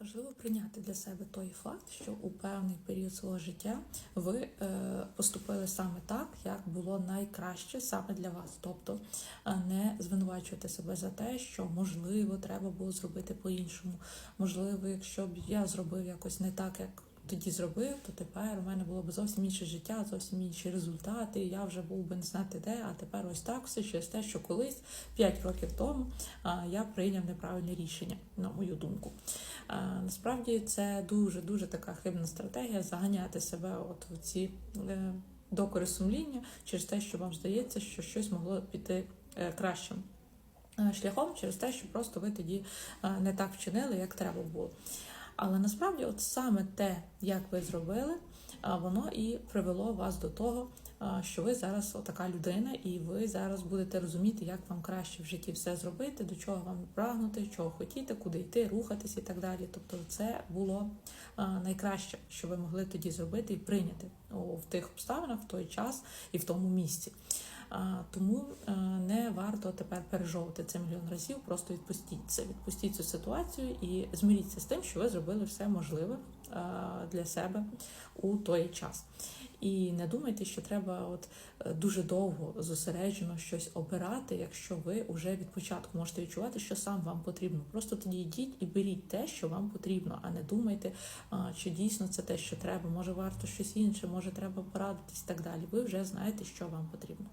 Важливо прийняти для себе той факт, що у певний період свого життя ви е, поступили саме так, як було найкраще саме для вас. Тобто е, не звинувачувати себе за те, що можливо треба було зробити по-іншому. Можливо, якщо б я зробив якось не так, як тоді зробив, то тепер у мене було б зовсім інше життя, зовсім інші результати. Я вже був би не знати де, а тепер ось так все через те, що колись 5 років тому я прийняв неправильне рішення, на мою думку. Насправді це дуже дуже така хибна стратегія заганяти себе от в ці е, докори сумління через те, що вам здається, що щось могло піти е, кращим. е, Шляхом через те, що просто ви тоді не так вчинили, як треба було. Але насправді, от саме те, як ви зробили, воно і привело вас до того, що ви зараз така людина, і ви зараз будете розуміти, як вам краще в житті все зробити, до чого вам прагнути, чого хотіти, куди йти, рухатись і так далі. Тобто, це було найкраще, що ви могли тоді зробити і прийняти в тих обставинах, в той час і в тому місці. Тому е, не варто тепер пережовувати це мільйон разів. Просто відпустіть це, відпустіть цю ситуацію і змиріться з тим, що ви зробили все можливе е, для себе у той час. І не думайте, що треба от е, дуже довго зосереджено щось обирати, якщо ви вже від початку можете відчувати, що сам вам потрібно. Просто тоді йдіть і беріть те, що вам потрібно, а не думайте, чи дійсно це те, що треба. Може варто щось інше, може треба порадитись і так далі. Ви вже знаєте, що вам потрібно.